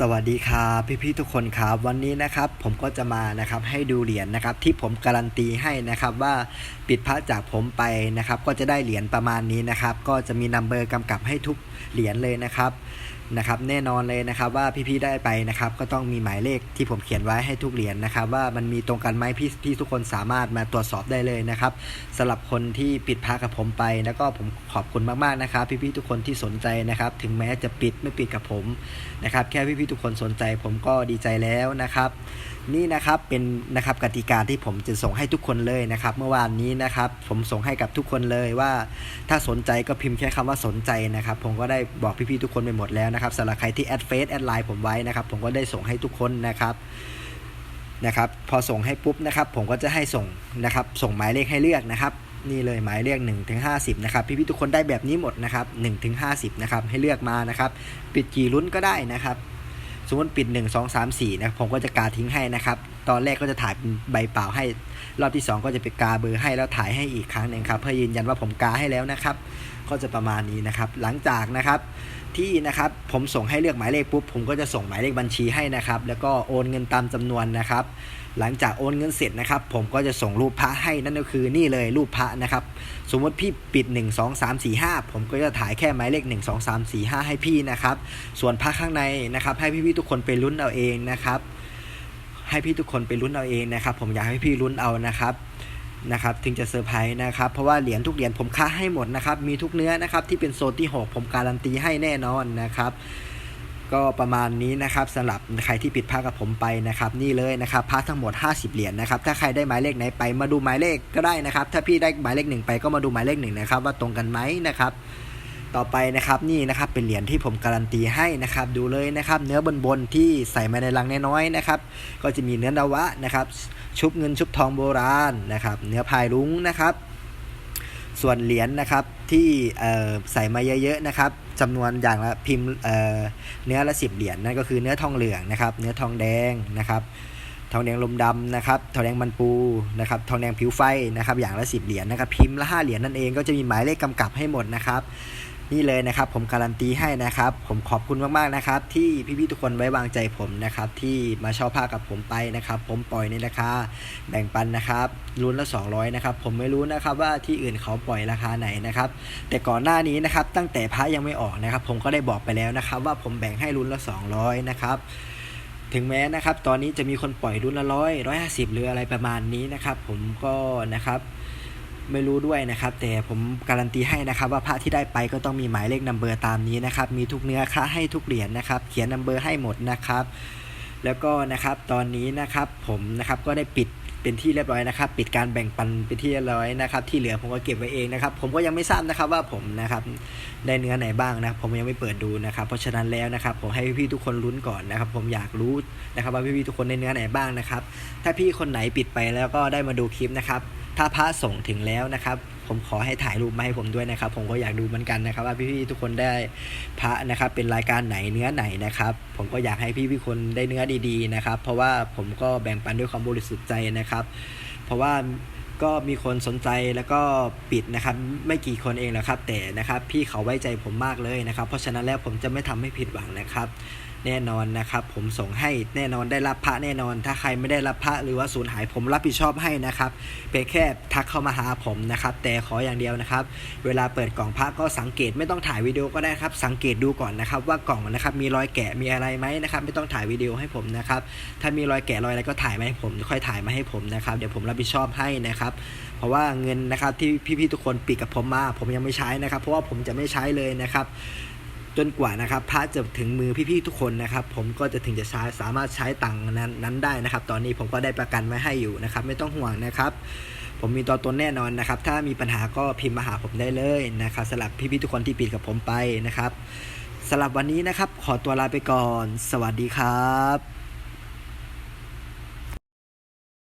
สวัสดีครับพี่ๆทุกคนครับวันนี้นะครับผมก็จะมานะครับให้ดูเหรียญนะครับที่ผมการันตีให้นะครับว่าปิดพระจากผมไปนะครับ ก็จะได้เหรียญประมาณนี้นะครับ ก็จะมีนัมเบอร์กำกับให้ทุกเหรียญเลยนะครับ นะครับแน่นอนเลยนะครับว่าพี่ๆได้ไปนะครับก็ต้องมีหมายเลขที่ผมเขียนไว้ให้ทุกเหรียญนะครับ ว่ามันมีตรงกันไหมพี่พี่ทุกคนสามารถมาตรวจสอบได้เลยนะครับสำหรับคนที่ปิดพักกับผมไป แล้วก็ผมขอบคุณมากๆนะครับ พี่ๆทุกคนที่สนใจนะครับ ถึงแม้จะปิดไม่ปิดกับผมนะครับ แค่พี่ๆทุกคนสนใจผมก็ดีใจแล้วนะครับ นี่นะครับเป็นนะครับกติกาที่ผมจะส่งให้ทุกคนเลยนะครับ เมื่อวานนี้นะครับ ผมส่งให้กับทุกคนเลยว่า ถ้าสนใจก็พิมพ์แค่คำว่าสนใจนะครับ ผมก็ได้บอกพี่ๆทุกคนไปหมดแล้วนะครับสำหรับใครที่แอดเฟซแอดไลน์ผมไว้นะครับ ผมก็ได้ส่งให้ทุกคนนะครับนะครับ พอส่งให้ปุ๊บนะครับ ผมก็จะให้ส่งนะครับ ส่งหมายเลขให้เลือกนะครับ นี่เลยหมายเลข1ถึง50 นะครับ พี่ๆทุกคนได้แบบนี้หมดนะครับ1ถึง50 นะครับ ให้เลือกมานะครับ ปิดกี่ลุ้นก็ได้นะครับ สมมติปิด 1 2 3 4นะผมก็จะกาทิ้งให้นะครับ ตอนแรกก็จะถ่ายเป็นใบเปล่าให้ รอบที่ 2 ก็จะไปกาเบอร์ให้แล้วถ่ายให้อีกครั้งหนึ่งครับ เพื่อยืนยันว่าผมกาให้แล้วนะครับ ก็จะประมาณนี้นะครับ หลังจากนะครับที่นะครับผมส่งให้เลือกหมายเลขปุ๊บผมก็จะส่งหมายเลขบัญชีให้นะครับ แล้วก็โอนเงินตามจำนวนนะครับ หลังจากโอนเงินเสร็จนะครับ ผมก็จะส่งรูปพระให้นั่นก็คือนี่เลยรูปพระนะครับ สมมติพี่ปิด 1 2 3 4 5 ผมก็จะถ่ายแค่หมายเลข 1 2 3 4 5 ให้พี่นะครับ ส่วนพระข้างในนะครับ ให้พี่ๆทุกคนไปลุ้นเอาเองนะครับ ให้พี่ทุกคนไปลุ้นเอาเองนะครับ ผมอยากให้พี่ลุ้นเอานะครับนะครับถึงจะเซอร์ไพรส์นะครับ เพราะว่าเหรียญทุกเหรียญผมค่าให้หมดนะครับ มีทุกเนื้อนะครับที่เป็นโซนที่ 6 ผมการันตีให้แน่นอนนะครับ ก็ประมาณนี้นะครับสำหรับใครที่ปิดพระกับผมไปนะครับ นี่เลยนะครับพระทั้งหมด 50 เหรียญนะครับ ถ้าใครได้หมายเลขไหนไปมาดูหมายเลขก็ได้นะครับ ถ้าพี่ได้หมายเลขหนึ่งไปก็มาดูหมายเลขหนึ่งนะครับ ว่าตรงกันไหมนะครับ ต่อไปนะครับนี่นะครับเป็นเหรียญที่ผมการันตีให้นะครับดูเลยนะครับเนื้อบนบนที่ใส่มาในลังน้อยๆนะครับก็จะมีเนื้อนวะนะครับชุบเงินชุบทองโบราณนะครับเนื้อพายรุ้งนะครับ ส่วนเหรียญนะครับที่ใส่มาเยอะๆนะครับจำนวนอย่างละพิมพ์เเนื้อละสิบเหรียญนั่นก็คือเนื้อทองเหลืองนะครับเนื้อทองแดงนะครับทองแดงลมดำนะครับ ทองแดงมันปูนะครับ ทองแดงผิวไฟนะครับ อย่างละสิบเหรียญนะครับ พิมพ์ละห้าเหรียญนั่นเอง ก็จะมีหมายเลขกำกับให้หมดนะครับ นี่เลยนะครับผมการันตีให้นะครับ ผมขอบคุณมากๆนะครับ ที่พี่ๆทุกคนไว้วางใจผมนะครับ ที่มาเช่าผ้ากับผมไปนะครับ ผมปล่อยในราคาแบ่งปันนะครับรุ่นละ 200นะครับผมไม่รู้นะครับว่าที่อื่นเขาปล่อยราคาไหนนะครับ แต่ก่อนหน้านี้นะครับ ตั้งแต่พระยังไม่ออกนะครับ ผมก็ได้บอกไปแล้วนะครับ ว่าผมแบ่งให้รุ่นละ 200นะครับถึงแม้นะครับ ตอนนี้จะมีคนปล่อยรุ่นละร้อยร้อยห้าสิบหรืออะไรประมาณนี้นะครับ ผมก็นะครับ ไม่รู้ด้วยนะครับ แต่ผมการันตีให้นะครับ ว่าพระที่ได้ไปก็ต้องมีหมายเลขนัมเบอร์ตามนี้นะครับ มีทุกเนื้อค่าให้ทุกเหรียญนะครับ เขียนนัมเบอร์ให้หมดนะครับ แล้วก็นะครับตอนนี้นะครับผมนะครับก็ได้ปิดเป็นที่เรียบร้อยนะครับ ปิดการแบ่งปันเป็นที่เรียบร้อยนะครับ ที่เหลือผมก็เก็บไว้เองนะครับ ผมก็ยังไม่ทราบนะครับว่าผมนะครับได้เนื้อไหนบ้างนะผมยังไม่เปิดดูนะครับ เพราะฉะนั้นแล้วนะครับ ผมให้พี่ๆทุกคนลุ้นก่อนนะครับ ผมอยากรู้นะครับว่าพี่ๆทุกคนได้เนื้อไหนบ้างนะครับ ถ้าพี่คนไหนปิดไปแล้วก็ได้มาดูคลิปนะครับ ถ้าพระส่งถึงแล้วนะครับ ผมขอให้ถ่ายรูปมาให้ผมด้วยนะครับ ผมก็อยากดูเหมือนกันนะครับ ว่าพี่ๆทุกคนได้พระนะครับ เป็นรายการไหนเนื้อไหนนะครับ ผมก็อยากให้พี่ๆคนได้เนื้อดีๆนะครับ เพราะว่าผมก็แบ่งปันด้วยความบริสุทธิ์ใจนะครับ เพราะว่า ก็มีคนสนใจแล้วก็ปิดนะครับ ไม่กี่คนเองแหละครับ แต่นะครับ พี่เขาไว้ใจผมมากเลยนะครับ เพราะฉะนั้นแล้วผมจะไม่ทำให้ผิดหวังนะครับ แน่นอนนะครับ ผมส่งให้แน่นอนได้รับพระแน่นอน ถ้าใครไม่ได้รับพระหรือว่าสูญหายผมรับผิดชอบให้นะครับเพียงแค่ทักเข้ามาหาผมนะครับ แต่ขออย่างเดียวนะครับ เวลาเปิดกล่องพระก็สังเกตไม่ต้องถ่ายวิดีโอก็ได้ครับ สังเกตดูก่อนนะครับ ว่ากล่องนะครับ มีรอยแกะมีอะไรไหมนะครับ ไม่ต้องถ่ายวิดีโอให้ผมนะครับ ถ้ามีรอยแกะรอยอะไรก็ถ่ายมาให้ผมค่อยถ่ายมาให้ผมนะครับ เดี๋ยวผมรับผิดชอบให้นะครับเพราะว่าเงินนะครับที่พี่ๆทุกคนปิดกับผมมา ผมยังไม่ใช้นะครับ เพราะว่าผมจะไม่ใช้เลยนะครับจนกว่านะครับพระจะถึงมือพี่ๆทุกคนนะครับ ผมก็จะถึงจะใช้สามารถใช้ตังค์นั้นนั้นได้นะครับ ตอนนี้ผมก็ได้ประกันไว้ให้อยู่นะครับ ไม่ต้องห่วงนะครับ ผมมีตัวตนแน่นอนนะครับ ถ้ามีปัญหาก็พิมพ์มาหาผมได้เลยนะครับสำหรับพี่ๆทุกคนที่ปิดกับผมไปนะครับสำหรับวันนี้นะครับ ขอตัวลาไปก่อน สวัสดีครับ